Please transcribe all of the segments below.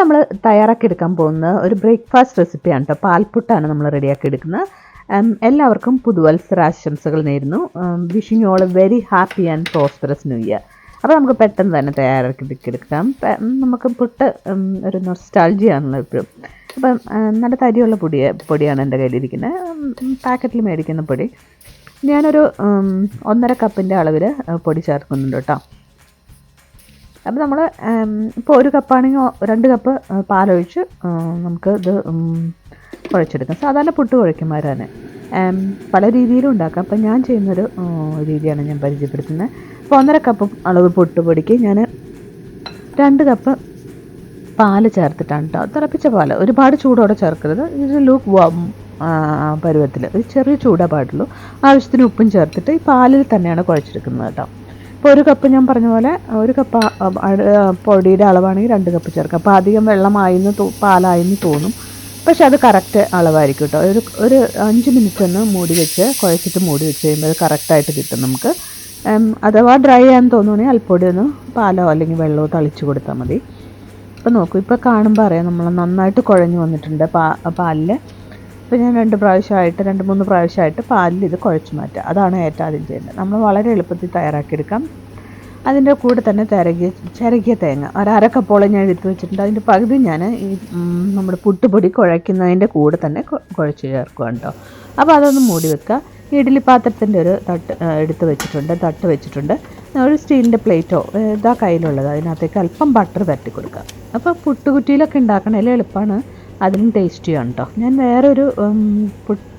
നമ്മൾ തയ്യാറാക്കി എടുക്കാൻ പോകുന്ന ഒരു ബ്രേക്ക്ഫാസ്റ്റ് റെസിപ്പിയാണ് കേട്ടോ പാൽപുട്ടാണ് നമ്മൾ റെഡിയാക്കി എടുക്കുന്നത്. എല്ലാവർക്കും പുതുവത്സരാശംസകൾ നേരുന്നു. Wishing all very happy and prosperous new year അപ്പോൾ നമുക്ക് പെട്ടെന്ന് തന്നെ തയ്യാറാക്കി എടുക്കാം. നമുക്ക് പുട്ട് ഒരു നൊസ്റ്റാൾജിയാണല്ലോ ഇപ്പോഴും. അപ്പം നല്ല തരിയുള്ള പൊടി പൊടിയാണ് എന്റെ കയ്യിലിരിക്കുന്നത്. പാക്കറ്റിൽ മേടിക്കുന്ന പൊടി. ഞാനൊരു ഒന്നര കപ്പിന്റെ അളവിൽ പൊടി ചേർക്കുന്നുണ്ട് കേട്ടോ അപ്പോൾ നമ്മൾ ഇപ്പോൾ ഒരു കപ്പാണെങ്കിൽ രണ്ട് കപ്പ് പാലൊഴിച്ച് നമുക്ക് ഇത് കുഴച്ചെടുക്കാം. സാധാരണ പുട്ട് കുഴയ്ക്കുമാരാണ് പല രീതിയിലും ഉണ്ടാക്കാം. അപ്പം ഞാൻ ചെയ്യുന്നൊരു രീതിയാണ് ഞാൻ പരിചയപ്പെടുത്തുന്നത്. അപ്പോൾ ഒന്നര കപ്പ് അളവ് പൊട്ട് പൊടിക്ക് ഞാൻ രണ്ട് കപ്പ് പാൽ ചേർത്തിട്ടാണ് കേട്ടോ തിളപ്പിച്ച പാൽ. ഒരുപാട് ചൂടോടെ ചേർക്കരുത്. ഇത് ലൂക്ക് വാം പരുവത്തിൽ ഒരു ചെറിയ ചൂടേ പാടുള്ളൂ. ആവശ്യത്തിന് ഉപ്പും ചേർത്തിട്ട് ഈ പാലിൽ തന്നെയാണ് കുഴച്ചെടുക്കുന്നത് കേട്ടോ ഇപ്പോൾ ഒരു കപ്പ് ഞാൻ പറഞ്ഞ പോലെ ഒരു കപ്പ് പൊടിയുടെ അളവാണെങ്കിൽ രണ്ട് കപ്പ് ചേർക്കാം. അപ്പോൾ അധികം വെള്ളമായിന്ന് തോ പാലായിന്ന് തോന്നും. പക്ഷെ അത് കറക്റ്റ് അളവായിരിക്കും കേട്ടോ ഒരു ഒരു അഞ്ച് മിനിറ്റ് ഒന്ന് മൂടി വെച്ച് കുഴച്ചിട്ട് മൂടി വെച്ച് കഴിയുമ്പോൾ അത് കറക്റ്റായിട്ട് കിട്ടും നമുക്ക്. അഥവാ ഡ്രൈ ആണെന്ന് തോന്നുകയാണെങ്കിൽ അൽപ്പൊടി ഒന്ന് പാലോ അല്ലെങ്കിൽ വെള്ളമോ തളിച്ച് കൊടുത്താൽ മതി. ഇപ്പോൾ നോക്കൂ ഇപ്പോൾ കാണുമ്പോൾ അറിയാം നമ്മൾ നന്നായിട്ട് കുഴഞ്ഞു വന്നിട്ടുണ്ട് പാ പാലിൽ ഇപ്പോൾ ഞാൻ രണ്ട് പ്രാവശ്യമായിട്ട് രണ്ട് മൂന്ന് പ്രാവശ്യമായിട്ട് പാലിൽ ഇത് കുഴച്ച് മാറ്റുക അതാണ് ഏറ്റവും ആദ്യം ചെയ്യുന്നത് നമ്മൾ വളരെ എളുപ്പത്തിൽ തയ്യാറാക്കിയെടുക്കാം. അതിന്റെ കൂടെ തന്നെ ചിരകിയ ചിരകിയ തേങ്ങ. ഒരു ഞാൻ എടുത്ത് വെച്ചിട്ടുണ്ട്. അതിന്റെ പകുതി ഞാൻ ഈ നമ്മുടെ പുട്ടുപൊടി കുഴയ്ക്കുന്നതിന്റെ കൂടെ തന്നെ കുഴച്ച് ചേർക്കുക കേട്ടോ. അപ്പോൾ അതൊന്ന് മൂടി വെക്കുക. ഇഡ്ഡലി പാത്രത്തിന്റെ ഒരു തട്ട് എടുത്ത് വെച്ചിട്ടുണ്ട് തട്ട് വെച്ചിട്ടുണ്ട്. ഒരു സ്റ്റീലിന്റെ പ്ലേറ്റോ ഇതാ കയ്യിലുള്ളത്. അതിനകത്തേക്ക് അല്പം ബട്ടർ തട്ടി കൊടുക്കുക. അപ്പോൾ പുട്ടുകുറ്റിയിലൊക്കെ ഉണ്ടാക്കണേലും എളുപ്പമാണ് അതിനും ടേസ്റ്റിയാണ് കേട്ടോ ഞാൻ വേറൊരു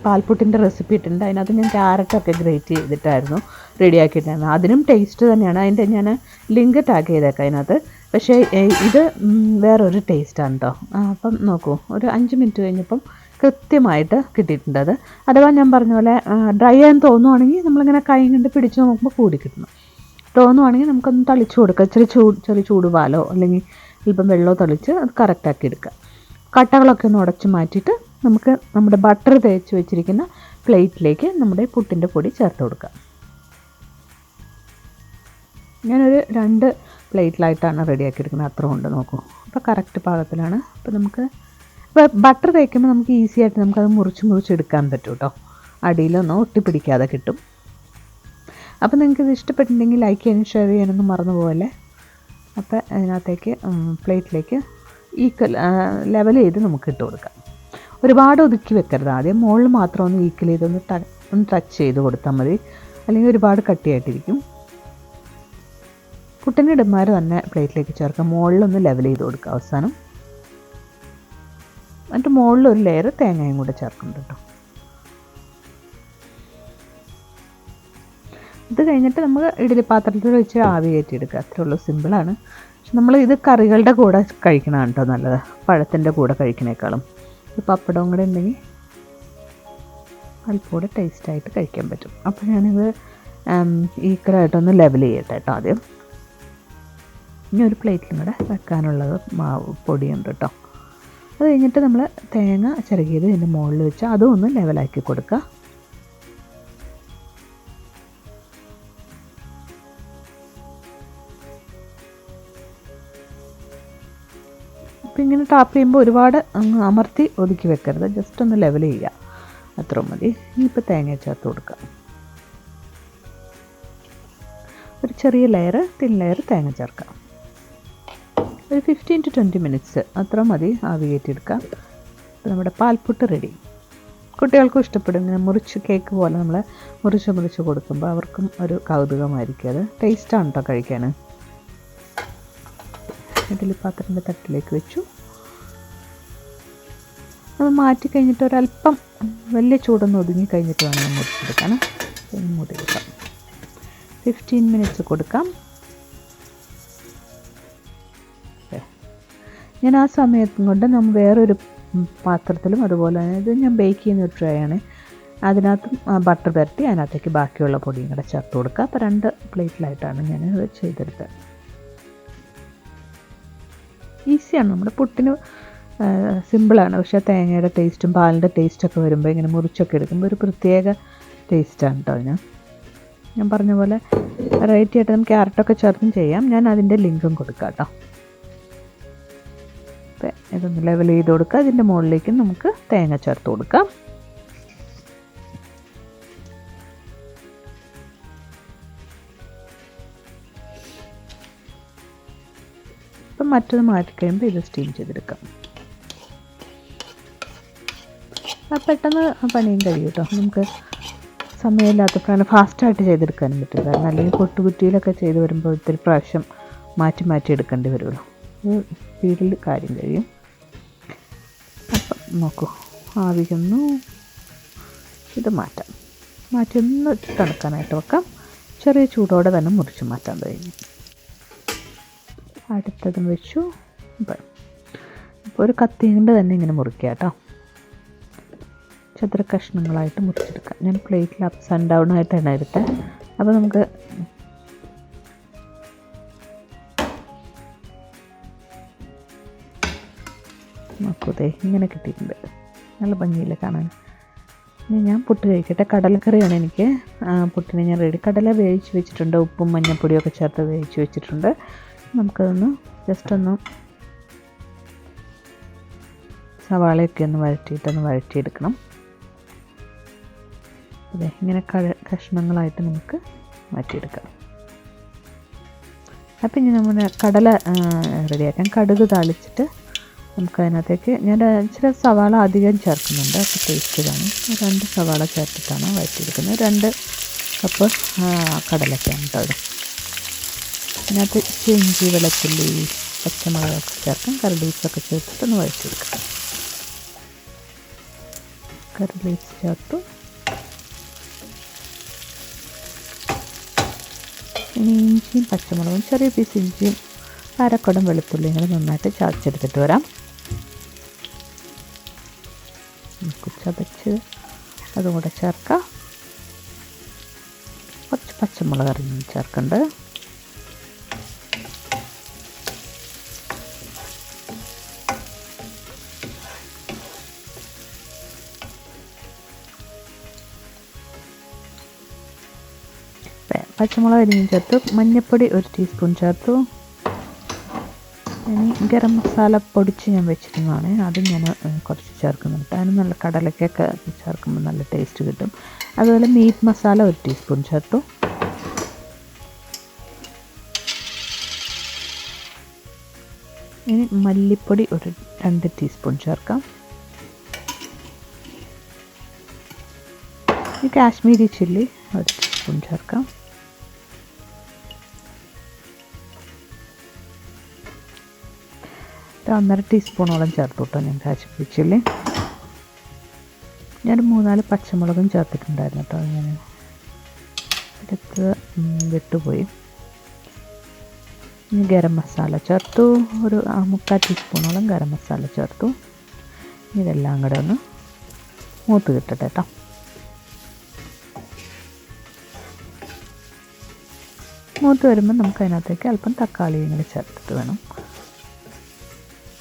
പാൽപുട്ടിന്റെ റെസിപ്പി ഇട്ടിട്ടുണ്ട്. അതിനകത്ത് ഞാൻ ക്യാരറ്റൊക്കെ ഗ്രേറ്റ് ചെയ്തിട്ടായിരുന്നു റെഡിയാക്കിയിട്ടുണ്ടായിരുന്നു അതിനും ടേസ്റ്റ് തന്നെയാണ്. അതിന്റെ ഞാൻ ലിങ്ക് ടാഗ് ചെയ്തേക്കാം അതിനകത്ത്. പക്ഷേ ഇത് വേറൊരു ടേസ്റ്റാണ് കേട്ടോ അപ്പം നോക്കൂ. ഒരു അഞ്ച് മിനിറ്റ് കഴിഞ്ഞപ്പം കൃത്യമായിട്ട് കിട്ടിയിട്ടുണ്ട് അത്. അഥവാ ഞാൻ പറഞ്ഞ പോലെ ഡ്രൈ ആയെന്ന് തോന്നുവാണെങ്കിൽ നമ്മളിങ്ങനെ കൈ കൊണ്ട് പിടിച്ച് നോക്കുമ്പോൾ കൂടി കിട്ടണം. തോന്നുവാണെങ്കിൽ നമുക്കൊന്ന് തളിച്ചു കൊടുക്കുക ചെറിയ ചൂട് ചെറിയ ചൂടുപാലോ അല്ലെങ്കിൽ ഇപ്പം വെള്ളമോ തളിച്ച് അത് കറക്റ്റാക്കി എടുക്കുക കട്ടകളൊക്കെ ഒന്ന് ഉടച്ചു മാറ്റിയിട്ട് നമുക്ക് നമ്മുടെ ബട്ടർ തേച്ച് വെച്ചിരിക്കുന്ന പ്ലേറ്റിലേക്ക് നമ്മുടെ പുട്ടിന്റെ പൊടി ചേർത്ത് കൊടുക്കുക ഞാനൊരു രണ്ട് പ്ലേറ്റിലായിട്ടാണ് റെഡിയാക്കി എടുക്കുന്നത് അത്ര ഉണ്ട് നോക്കൂ. അപ്പോൾ കറക്റ്റ് പാകത്തിലാണ്. അപ്പോൾ നമുക്ക് ഇപ്പോൾ ബട്ടർ തേക്കുമ്പോൾ നമുക്ക് ഈസി ആയിട്ട് നമുക്കത് മുറിച്ച് മുറിച്ച് എടുക്കാൻ പറ്റും കേട്ടോ. അടിയിലൊന്നും ഒട്ടിപ്പിടിക്കാതെ കിട്ടും. അപ്പോൾ നിങ്ങൾക്ക് ഇത് ഇഷ്ടപ്പെട്ടിട്ടുണ്ടെങ്കിൽ ലൈക്ക് ചെയ്യാനും ഷെയർ ചെയ്യാനൊന്നും മറന്നു പോകല്ലേ അപ്പോൾ അതിനകത്തേക്ക് പ്ലേറ്റിലേക്ക് ഈക്വൽ ലെവൽ ചെയ്ത് നമുക്ക് ഇട്ട് കൊടുക്കാം. ഒരുപാട് ഒതുക്കി വെക്കരുത്. ആദ്യം മുകളിൽ മാത്രം ഒന്ന് ഈക്വൽ ചെയ്തൊന്ന് ട ഒന്ന് ടച്ച് ചെയ്ത് കൊടുത്താൽ മതി. അല്ലെങ്കിൽ ഒരുപാട് കട്ടിയായിട്ടിരിക്കും. പുട്ടിന്റെ ഇടന്മാർ തന്നെ പ്ലേറ്റിലേക്ക് ചേർക്കാം മുകളിലൊന്ന് ലെവൽ ചെയ്ത് കൊടുക്കുക അവസാനം. എന്നിട്ട് മുകളിൽ ഒരു ലെയർ തേങ്ങയും കൂടെ ചേർക്കുന്നുണ്ട് കേട്ടോ. ഇത് കഴിഞ്ഞിട്ട് നമ്മൾ ഇഡലി പാത്രത്തിൽ വെച്ച് ആവി കയറ്റിയെടുക്കുക. അത്രേ ഉള്ളൂ. സിമ്പിളാണ് നമ്മൾ ഇത് കറികളുടെ കൂടെ കഴിക്കണതാണ് കേട്ടോ നല്ലത്. പഴത്തിന്റെ കൂടെ കഴിക്കണേക്കാളും. ഈ പപ്പടവും കൂടെ ഉണ്ടെങ്കിൽ അല്പൂടെ ടേസ്റ്റായിട്ട് കഴിക്കാൻ പറ്റും. അപ്പോൾ ഞാനിത് ഈക്വലായിട്ടൊന്ന് ലെവൽ ചെയ്യട്ടെ കേട്ടോ ആദ്യം. ഇനി ഒരു പ്ലേറ്റിലും കൂടെ വെക്കാനുള്ളത് മാവ് പൊടിയുണ്ട് കേട്ടോ. അത് കഴിഞ്ഞിട്ട് നമ്മൾ തേങ്ങ ചിരകിയത് ഇതിന്റെ മുകളിൽ വെച്ച് അതും ഒന്ന് ലെവലാക്കി കൊടുക്കുക. അപ്പോൾ ഇങ്ങനെ ടാപ്പ് ചെയ്യുമ്പോൾ ഒരുപാട് അങ്ങ് അമർത്തി ഒതുക്കി വെക്കരുത്. ജസ്റ്റ് ഒന്ന് ലെവൽ ചെയ്യുക. അത്ര മതി. ഇനിയിപ്പോൾ തേങ്ങ ചേർത്ത് കൊടുക്കുക. ഒരു ചെറിയ ലെയർ തിൻ ലെയർ തേങ്ങ ചേർക്കാം ഒരു ഫിഫ്റ്റീൻ ടു ട്വന്റി മിനിറ്റ്സ് അത്ര മതി. ആവി കയറ്റിയെടുക്കാം അപ്പോൾ നമ്മുടെ പാൽപ്പുട്ട് റെഡി കുട്ടികൾക്കും ഇഷ്ടപ്പെടും. ഇങ്ങനെ മുറിച്ച് കേക്ക് പോലെ നമ്മൾ മുറിച്ച് മുറിച്ച് കൊടുക്കുമ്പോൾ അവർക്കും ഒരു കൗതുകമായിരിക്കും. അത് ടേസ്റ്റാണ് കേട്ടോ കഴിക്കാൻ ഇഡ്ഡലി പാത്രത്തിന്റെ തട്ടിലേക്ക് വെച്ചു. അത് മാറ്റി കഴിഞ്ഞിട്ട് ഒരല്പം വലിയ ചൂടൊന്ന് ഒതുങ്ങി കഴിഞ്ഞിട്ട് വേണം നമ്മൾ മുടിച്ചെടുക്കാൻ മൂടി ഫിഫ്റ്റീൻ മിനിറ്റ്സ് കൊടുക്കാം. ഞാൻ ആ സമയത്തും കൊണ്ട് നമ്മൾ വേറൊരു പാത്രത്തിലും അതുപോലെ തന്നെ ഇത് ഞാൻ ബേക്ക് ചെയ്യുന്ന ഒരു ട്രേ ആണ്. അതിനകത്തും ബട്ടർ പുരട്ടി അതിനകത്തേക്ക് ബാക്കിയുള്ള പൊടിയും കൂടെ ചേർത്ത് കൊടുക്കുക. അപ്പോൾ രണ്ട് പ്ലേറ്റിലായിട്ടാണ് ഞാൻ ചെയ്തെടുത്തത്. ഈസിയാണ്. നമ്മുടെ പുട്ടിന് സിമ്പിളാണ്. പക്ഷേ തേങ്ങയുടെ ടേസ്റ്റും പാലിന്റെ ടേസ്റ്റൊക്കെ വരുമ്പോൾ ഇങ്ങനെ മുറിച്ചൊക്കെ എടുക്കുമ്പോൾ ഒരു പ്രത്യേക ടേസ്റ്റാണ് കേട്ടോ ഞാൻ ഞാൻ പറഞ്ഞ പോലെ വെറൈറ്റി ആയിട്ട് നമുക്ക് ക്യാരറ്റൊക്കെ ചേർത്തും ചെയ്യാം. ഞാൻ അതിന്റെ ലിങ്കും കൊടുക്കാം കേട്ടോ. ഇതൊന്ന് ലെവൽ ചെയ്ത് കൊടുക്കുക അതിന്റെ മുകളിലേക്ക് നമുക്ക് തേങ്ങ ചേർത്ത് കൊടുക്കാം. മറ്റത് മാറ്റി കഴിയുമ്പോൾ ഇത് സ്റ്റീം ചെയ്തെടുക്കാം. പെട്ടെന്ന് പണിയും കഴിയും കേട്ടോ. നമുക്ക് സമയമില്ലാത്തപ്പോഴാണ് ഫാസ്റ്റായിട്ട് ചെയ്തെടുക്കാനും പറ്റും കാരണം അല്ലെങ്കിൽ പൊട്ടുകുറ്റിയിലൊക്കെ ചെയ്ത് വരുമ്പോൾ ഒത്തിരി പ്രാവശ്യം മാറ്റി മാറ്റി എടുക്കേണ്ടി വരുമല്ലോ. സ്പീഡിൽ കാര്യം കഴിയും. അപ്പം നോക്കൂ. ആവിക്കുന്നു ഇത് മാറ്റാം. മാറ്റി ഒന്ന് തണുക്കാനായിട്ട് വെക്കാം. ചെറിയ ചൂടോടെ തന്നെ മുറിച്ച് മാറ്റാൻ കഴിഞ്ഞു അടുത്തതും വെച്ചു. അപ്പോൾ ഒരു കത്തി തന്നെ ഇങ്ങനെ മുറിക്കുക കേട്ടോ. ചതുര കഷ്ണങ്ങളായിട്ട് മുറിച്ചെടുക്കുക. ഞാൻ പ്ലേറ്റിൽ അപ്സ് ആൻഡ് ഡൗൺ ആയിട്ടാണ് എടുത്തത് അപ്പോൾ നമുക്ക് നോക്കൂതേ ഇങ്ങനെ കിട്ടിയിട്ടുണ്ട്. നല്ല ഭംഗിയില്ല കാണാൻ. ഇനി ഞാൻ പുട്ട് കഴിക്കട്ടെ. കടലക്കറിയാണ് എനിക്ക്. പുട്ടിനെ ഞാൻ റെഡി കടല വേവിച്ച് വെച്ചിട്ടുണ്ട്. ഉപ്പും മഞ്ഞൾപ്പൊടിയും ഒക്കെ ചേർത്ത് വേവിച്ച് വെച്ചിട്ടുണ്ട്. നമുക്കതൊന്ന് ജസ്റ്റ് ഒന്ന് സവാളയൊക്കെ ഒന്ന് വഴറ്റിയിട്ടൊന്ന് വഴറ്റിയെടുക്കണം. അതെ ഇങ്ങനെ കഷ്ണങ്ങളായിട്ട് നമുക്ക് മാറ്റിയെടുക്കാം. അപ്പം ഇനി നമ്മുടെ കടല റെഡിയാക്കാം. കടുക് താളിച്ചിട്ട് നമുക്ക് അതിനകത്തേക്ക് ഞാൻ ഇച്ചിരി സവാള അധികം ചേർക്കുന്നുണ്ട് അപ്പോൾ ടേസ്റ്റ് കാണും രണ്ട് സവാള ചേർത്തിട്ടാണ് വഴറ്റിയെടുക്കുന്നത്. രണ്ട് കപ്പ് കടലൊക്കെയാണ് കേട്ടോ അതിനകത്ത് ഇഞ്ചി വെളുത്തുള്ളി പച്ചമുളകൊക്കെ ചേർക്കാം. കറി ചേർത്തിട്ട് ചേർത്തിട്ടൊന്ന് വഴറ്റിയെടുക്കാം. കറി ലീഫ് ചേർത്തു. ഇനി ഇഞ്ചിയും പച്ചമുളകും ചെറിയ പീസ് ഇഞ്ചിയും അരക്കുടം വെളുത്തുള്ളിയും കൂടെ നന്നായിട്ട് ചതച്ചെടുത്തിട്ട് വരാം. ചതച്ച് അതും കൂടെ ചേർക്കാം. കുറച്ച് പച്ചമുളക് അറിഞ്ഞ് ചേർക്കണ്ട്. പച്ചമുളക് അരിഞ്ഞ് ചേർത്തു. മഞ്ഞൾപ്പൊടി ഒരു ടീസ്പൂൺ ചേർത്തു. ഇനി ഗരം മസാല പൊടിച്ച് ഞാൻ വെച്ചിരുന്നതാണ്. അത് ഞാൻ കുറച്ച് ചേർക്കുന്നുണ്ട്. അതിന് നല്ല കടലക്കൊക്കെ ചേർക്കുമ്പോൾ നല്ല ടേസ്റ്റ് കിട്ടും. അതുപോലെ മീറ്റ് മസാല ഒരു ടീസ്പൂൺ ചേർത്തു. ഇനി മല്ലിപ്പൊടി ഒരു രണ്ട് ടീസ്പൂൺ ചേർക്കാം. ഈ കാശ്മീരി ചില്ലി ഒരു ടീസ്പൂൺ ചേർക്കാം. ഒരു ഒന്നര ടീസ്പൂണോളം ചേർത്ത് കേട്ടോ ഞാൻ കാശ്മീരി ചില്ലി ഞാൻ മൂന്നാൽ പച്ചമുളകും ചേർത്തിട്ടുണ്ടായിരുന്നു കേട്ടോ ഞാൻ. എടുത്ത് വിട്ടുപോയി. ഇനി ഗരം മസാല ചേർത്തു. ഒരു മുക്കാൽ ടീസ്പൂണോളം ഗരം മസാല ചേർത്തു. ഇതെല്ലാം കൂടെ ഒന്ന് മൂത്ത് കിട്ടട്ടെ കേട്ടോ മൂത്ത് വരുമ്പോൾ നമുക്ക് അതിനകത്തേക്ക് അല്പം തക്കാളിയും കൂടി ചേർത്തിട്ട് വേണം.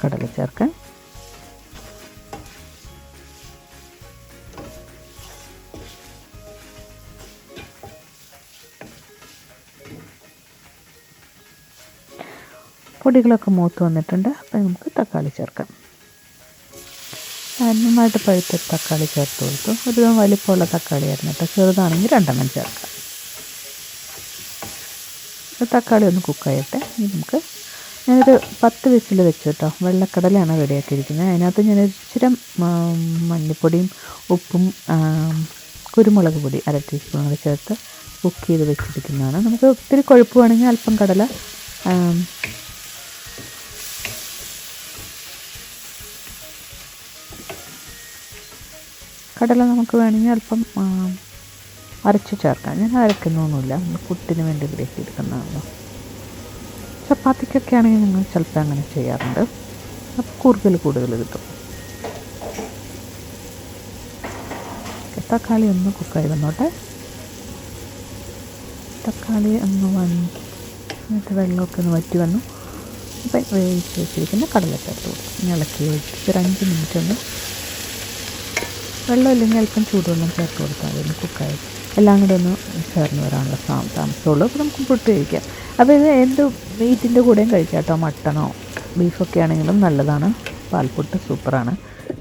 കടല ചേർക്കാൻ. പൊടികളൊക്കെ മൂത്ത് വന്നിട്ടുണ്ട് അപ്പം നമുക്ക് തക്കാളി ചേർക്കാം. നന്നായിട്ട് പഴുത്ത തക്കാളി ചേർത്ത് കൊടുത്തു. ഒരു വലിപ്പമുള്ള തക്കാളിയായിരുന്നു കേട്ടോ. ചെറുതാണെങ്കിൽ രണ്ടെണ്ണം ചേർക്കാം. തക്കാളി ഒന്ന് കുക്കായിട്ട് നമുക്ക് ഞാനൊരു പത്ത് വിസിൽ വെച്ചു കേട്ടോ വെള്ളക്കടലയാണ് റെഡിയാക്കിയിരിക്കുന്നത്. അതിനകത്ത് ഞാൻ ഇച്ചിരി മഞ്ഞൾപ്പൊടിയും ഉപ്പും കുരുമുളക് പൊടി അര ടീസ്പൂൺ കൂടി ചേർത്ത് കുക്ക് ചെയ്ത് വെച്ചിരിക്കുന്നതാണ്. നമുക്ക് ഒത്തിരി കൊഴുപ്പ് വേണമെങ്കിൽ അല്പം കടല കടല നമുക്ക് വേണമെങ്കിൽ അല്പം അരച്ച് ചേർക്കാം. ഞാൻ അരക്കുന്നൊന്നുമില്ല. നമ്മൾ പുട്ടിന് വേണ്ടി ഗ്രേക്ക് എടുക്കുന്നതാണല്ലോ ചപ്പാത്തിക്കൊക്കെ ആണെങ്കിൽ ഞങ്ങൾ ചിലപ്പോൾ അങ്ങനെ ചെയ്യാറുണ്ട്. അപ്പോൾ കൂടുതൽ കൂടുതൽ കിട്ടും. തക്കാളി ഒന്ന് കുക്കായി വന്നോട്ടെ. തക്കാളി ഒന്ന് വാങ്ങി എന്നിട്ട് വെള്ളമൊക്കെ ഒന്ന് വറ്റി വന്നു. അപ്പം വേവിച്ച് വെച്ചിരിക്കുന്ന കടല ചേർത്ത് കൊടുക്കും. ഇളക്കി വെച്ചിട്ട് ഒരു അഞ്ച് മിനിറ്റ് ഒന്ന് വെള്ളം ഇല്ലെങ്കിൽ അല്പം ചൂടുവെള്ളം ചേർത്ത് കൊടുത്താൽ മതി. കുക്കായി എല്ലാം കൂടെ ഒന്ന് ചേർന്ന് വരാനുള്ള താമസമുള്ളൂ. അപ്പോൾ നമുക്ക് പുട്ട് കഴിക്കാം. അപ്പോൾ ഇത് എന്ത് മീറ്റിന്റെ കൂടെയും കഴിക്കാം കേട്ടോ മട്ടണോ ബീഫൊക്കെ ആണെങ്കിലും നല്ലതാണ്. പാൽപ്പുട്ട് സൂപ്പറാണ്.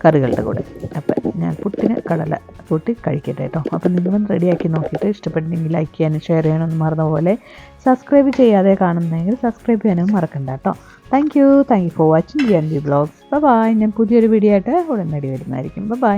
കറികളുടെ കൂടെ. അപ്പം ഞാൻ പുട്ടിന് കടല കൂട്ടി കഴിക്കട്ടെ കേട്ടോ. അപ്പം നിങ്ങളും റെഡിയാക്കി നോക്കിയിട്ട് ഇഷ്ടപ്പെട്ടെങ്കിൽ ലൈക്ക് ചെയ്യാനും ഷെയർ ചെയ്യാനും മറന്ന പോലെ സബ്സ്ക്രൈബ് ചെയ്യാതെ കാണുന്നെങ്കിൽ സബ്സ്ക്രൈബ് ചെയ്യാനും മറക്കണ്ട കേട്ടോ. Thank you thank you for watching G N B blogs bye ഞാൻ പുതിയൊരു വീഡിയോ ആയിട്ട് ഉടനടി വരുന്നതായിരിക്കും. ബൈ